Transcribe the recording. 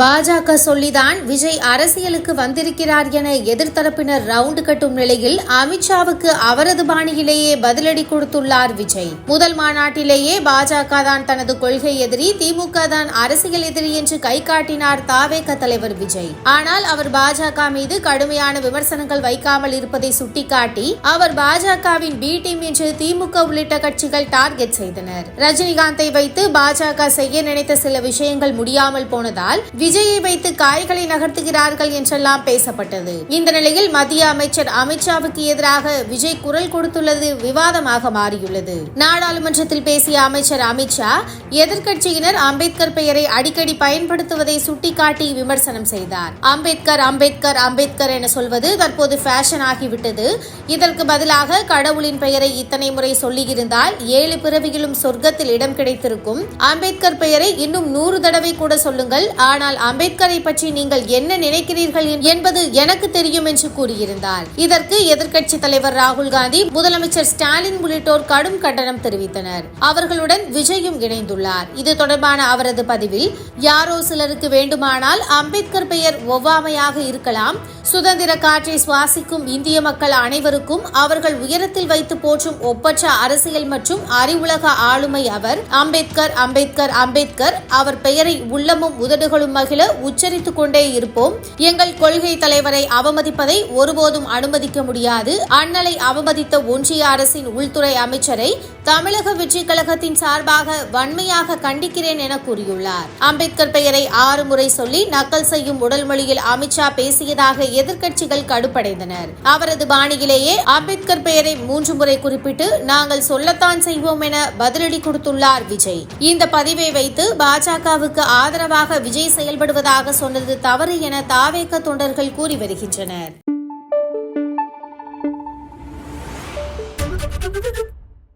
பாஜக சொல்லிதான் விஜய் அரசியலுக்கு வந்திருக்கிறார் என எதிர்த்தரப்பினர் ரவுண்டு கட்டும் நிலையில் அமித்ஷாவுக்கு அவரது பாணியிலேயே பதிலடி கொடுத்துள்ளார் விஜய். முதல் மாநாட்டிலேயே பாஜக தான் தனது கொள்கை எதிரி திமுக தான் அரசியல் எதிரி என்று கை காட்டினார் தாவேக தலைவர் விஜய். ஆனால் அவர் பாஜக மீது கடுமையான விமர்சனங்கள் வைக்காமல் இருப்பதை சுட்டிக்காட்டி அவர் பாஜகவின் பி டீம் என்று திமுக உள்ளிட்ட கட்சிகள் டார்கெட் செய்தனர். ரஜினிகாந்தை வைத்து பாஜக செய்ய நினைத்த சில விஷயங்கள் முடியாமல் போனதால் விஜயை வைத்து காய்களை நகர்த்துகிறார்கள் என்றெல்லாம் பேசப்பட்டது. இந்த நிலையில் மத்திய அமைச்சர் அமித்ஷாவுக்கு எதிராக விஜய் குரல் கொடுத்துள்ளது விவாதமாக மாறியுள்ளது. நாடாளுமன்றத்தில் பேசிய அமைச்சர் அமித்ஷா எதிர்க்கட்சியினர் அம்பேத்கர் பெயரை அடிக்கடி பயன்படுத்துவதை சுட்டிக்காட்டி விமர்சனம் செய்தார். அம்பேத்கர் அம்பேத்கர் அம்பேத்கர் என சொல்வது தற்போது ஃபேஷன் ஆகிவிட்டது. இதற்கு பதிலாக கடவுளின் பெயரை இத்தனை முறை சொல்லியிருந்தால் ஏழு பிறவியிலும் சொர்க்கத்தில் இடம் கிடைத்திருக்கும். அம்பேத்கர் பெயரை இன்னும் நூறு தடவை கூட சொல்லுங்கள். ஆனால் அம்பேத்கரை பற்றி நீங்கள் என்ன நினைக்கிறீர்கள் என்பது எனக்கு தெரியும் என்று கூறியிருந்தார். இதற்கு எதிர்க்கட்சி தலைவர் ராகுல் காந்தி முதலமைச்சர் ஸ்டாலின் உள்ளிட்டோர் கடும் கண்டனம் தெரிவித்தனர். அவர்களுடன் விஜயும் இணைந்துள்ளார். இது தொடர்பான அவரது பதிவில் யாரோ சிலருக்கு வேண்டுமானால் அம்பேத்கர் பெயர் ஒவ்வாமையாக இருக்கலாம் சுதந்திர காற்றை சுவாசிக்கும் இந்திய மக்கள் அனைவருக்கும் அவர்கள் உயரத்தில் வைத்து போற்றும் ஒப்பற்ற அரசியல் மற்றும் அறிவுலக ஆளுமை அவர். அம்பேத்கர் அம்பேத்கர் அம்பேத்கர் அவர் பெயரை உள்ளமும் உதடுகளும் மகிழ உச்சரித்துக் கொண்டே இருப்போம். எங்கள் கொள்கை தலைவரை அவமதிப்பதை ஒருபோதும் அனுமதிக்க முடியாது. அண்ணலை அவமதித்த ஒன்றிய அரசின் உள்துறை அமைச்சரை தமிழக வெற்றி கழகத்தின் சார்பாக வன்மையாக கண்டிக்கிறேன் என கூறியுள்ளார். அம்பேத்கர் பெயரை ஆறு முறை சொல்லி நக்கல் செய்யும் உடல் மொழியில் அமித்ஷா பேசியதாக எதிர்க்கட்சிகள் கடுப்படைந்தனர். அவரது பாணியிலேயே அம்பேத்கர் பெயரை மூன்று முறை குறிப்பிட்டு நாங்கள் சொல்லத்தான் செய்வோம் என பதிலடி கொடுத்துள்ளார் விஜய். இந்த பதிவை வைத்து பாஜகவுக்கு ஆதரவாக விஜய் செயல்படுவதாக சொன்னது தவறு என தாவேக தொண்டர்கள் கூறி வருகின்றனர்.